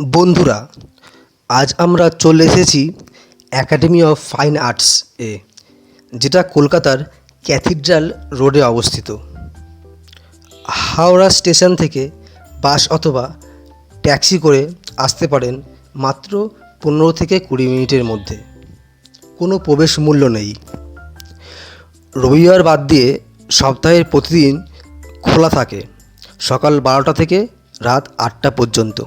বন্ধুরা, আজ আমরা চলে এসেছি অ্যাকাডেমি অফ ফাইন আর্টস এ, যেটা কলকাতার ক্যাথিড্রাল রোডে অবস্থিত। হাওড়া স্টেশন থেকে বাস অথবা ট্যাক্সি করে আসতে পারেন মাত্র পনেরো থেকে কুড়ি মিনিটের মধ্যে। কোনো প্রবেশ মূল্য নেই। রবিবার বাদ দিয়ে সপ্তাহের প্রতিদিন খোলা থাকে, সকাল বারোটা থেকে রাত আটটা পর্যন্ত।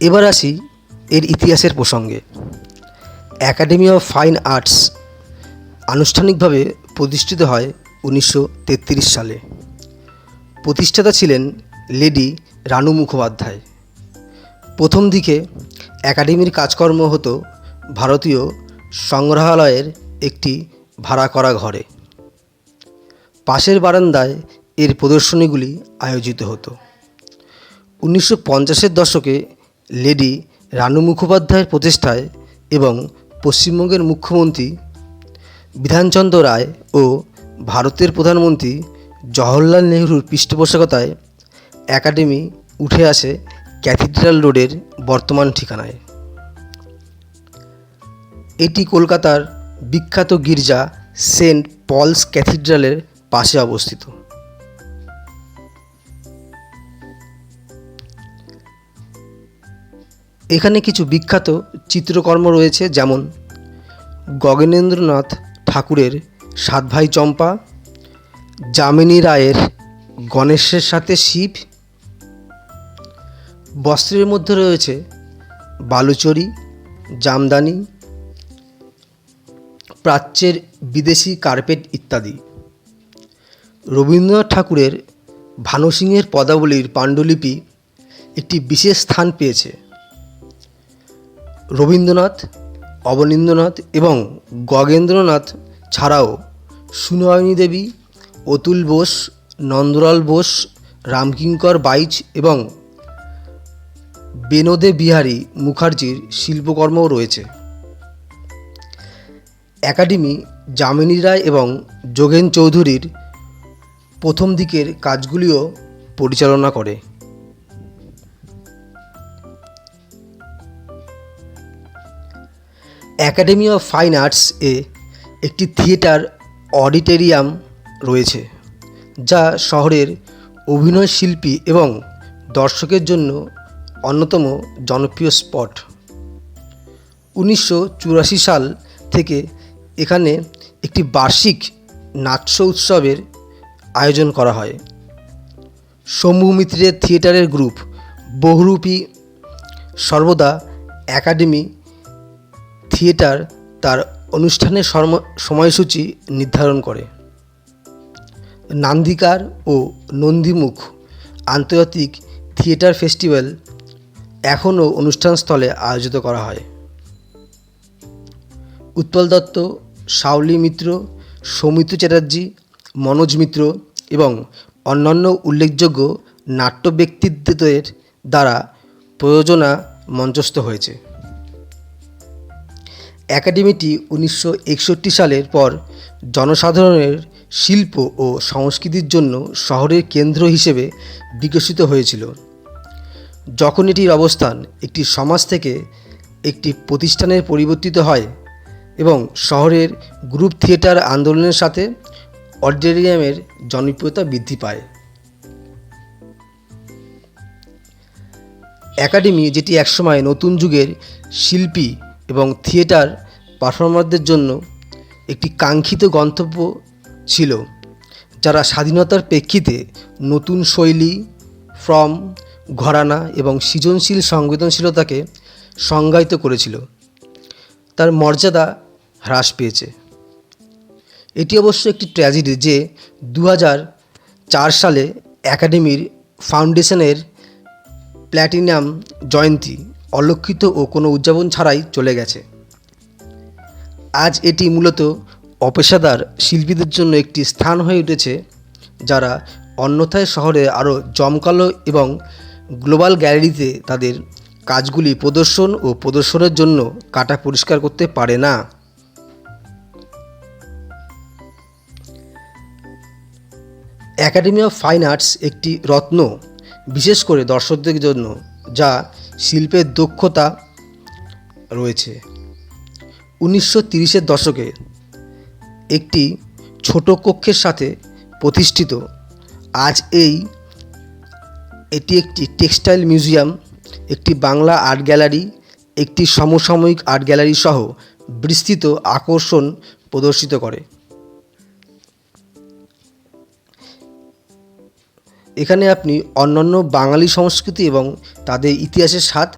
এবার আসি এর ইতিহাসের প্রসঙ্গে। অ্যাকাডেমি অফ ফাইন আর্টস আনুষ্ঠানিকভাবে প্রতিষ্ঠিত হয় উনিশশো তেত্রিশ সালে। প্রতিষ্ঠাতা ছিলেন লেডি রানু মুখোপাধ্যায়। প্রথম দিকে একাডেমির কাজকর্ম হতো ভারতীয় সংগ্রহালয়ের একটি ভাড়া করা ঘরে। পাশের বারান্দায় এর প্রদর্শনীগুলি আয়োজিত হতো। উনিশশো পঞ্চাশের দশকে লেডি রানু মুখোপাধ্যায়ের প্রচেষ্টায় এবং পশ্চিমবঙ্গের মুখ্যমন্ত্রী বিধানচন্দ্র রায় ও ভারতের প্রধানমন্ত্রী জওহরলাল নেহরুর পৃষ্ঠপোষকতায় একাডেমি উঠে আসে ক্যাথিড্রাল রোডের বর্তমান ঠিকানায়। এটি কলকাতার বিখ্যাত গির্জা সেন্ট পলস ক্যাথিড্রালের পাশে অবস্থিত। এখানে কিছু বিখ্যাত চিত্রকর্ম রয়েছে, যেমন গগনেন্দ্রনাথ ঠাকুরের সাত ভাই চম্পা, যামিনী রায়ের গণেশের সাথে শিব, বস্ত্রের মধ্যে রয়েছে বালুচরি, জামদানি, প্রাচ্যের বিদেশি কার্পেট ইত্যাদি। রবীন্দ্রনাথ ঠাকুরের ভানু সিংয়ের পদাবলীর পাণ্ডুলিপি একটি বিশেষ স্থান পেয়েছে। রবীন্দ্রনাথ, অবনীন্দ্রনাথ এবং গগেন্দ্রনাথ ছাড়াও সুনয়নী দেবী, অতুল বোস, নন্দলাল বোস, রামকিঙ্কর বাইচ এবং বেনোদে বিহারী মুখার্জির শিল্পকর্মও রয়েছে। একাডেমি যামিনী রায় এবং যোগেন চৌধুরীর প্রথম দিকের কাজগুলিও পরিচালনা করে। অ্যাকাডেমি অফ ফাইন আর্টস এ একটি থিয়েটার অডিটোরিয়াম রয়েছে, যা শহরের অভিনয় শিল্পী এবং দর্শকের জন্য অন্যতম জনপ্রিয় স্পট। উনিশশো চুরাশি সাল থেকে এখানে একটি বার্ষিক নাট্য উৎসবের আয়োজন করা হয়। শম্ভু মিত্রের থিয়েটারের গ্রুপ বহুরূপী সর্বদা একাডেমি থিয়েটার তার অনুষ্ঠানের সময়সূচি নির্ধারণ করে। নান্দিকার ও নন্দীমুখ আন্তর্জাতিক থিয়েটার ফেস্টিভ্যাল এখনও অনুষ্ঠানস্থলে আয়োজিত করা হয়। উৎপল দত্ত, শাওলি মিত্র, সৌমিত্র চ্যাটার্জি, মনোজ মিত্র এবং অন্যান্য উল্লেখযোগ্য নাট্য ব্যক্তিত্বের দ্বারা প্রযোজনা মঞ্চস্থ হয়েছে। একাডেমিটি উনিশশো একষট্টি সালের পর জনসাধারণের শিল্প ও সংস্কৃতির জন্য শহরের কেন্দ্র হিসেবে বিকশিত হয়েছিল। যখন এটির অবস্থান একটি সমাজ থেকে একটি প্রতিষ্ঠানের পরিবর্তিত হয় এবং শহরের গ্রুপ থিয়েটার আন্দোলনের সাথে অডিটোরিয়ামের জনপ্রিয়তা বৃদ্ধি পায়। একাডেমি যেটি একসময় নতুন যুগের শিল্পী এবং থিয়েটার পারফর্মারদের জন্য একটি কাঙ্ক্ষিত গন্তব্য ছিল, যারা স্বাধীনতার প্রেক্ষিতে নতুন শৈলী, ফর্ম, ঘরানা এবং সৃজনশীল সংবেদনশীলতাকে সংজ্ঞায়িত করেছিল। তার মর্যাদা হ্রাস পেয়েছে। এটি অবশ্য একটি ট্র্যাজেডি যে দু সালে একাডেমির ফাউন্ডেশনের প্ল্যাটিনাম জয়ন্তী অলক্ষিত ও কোনো উদযাপন ছাড়াই চলে গেছে। আজ এটি মূলত অপেশাদার শিল্পীদের জন্য একটি স্থান হয়ে উঠেছে, যারা অন্যথায় শহরে আরও জমকালো এবং গ্লোবাল গ্যালারিতে তাদের কাজগুলি প্রদর্শন ও প্রদর্শনের জন্য কাটা পরিষ্কার করতে পারে না। অ্যাকাডেমি অফ ফাইন আর্টস একটি রত্ন, বিশেষ করে দর্শকদের জন্য, যা শিল্পের দক্ষতা রয়েছে। উনিশশো তিরিশের দশকে একটি ছোট কক্ষের সাথে প্রতিষ্ঠিত। আজ এই, এটি একটি টেক্সটাইল মিউজিয়াম, একটি বাংলা আর্ট গ্যালারি, একটি সমসাময়িক আর্ট গ্যালারি সহ বিস্তৃত আকর্ষণ প্রদর্শিত করে। এখানে আপনি অন্যান্য বাঙালি সংস্কৃতি এবং তাদের ইতিহাসের স্বাদ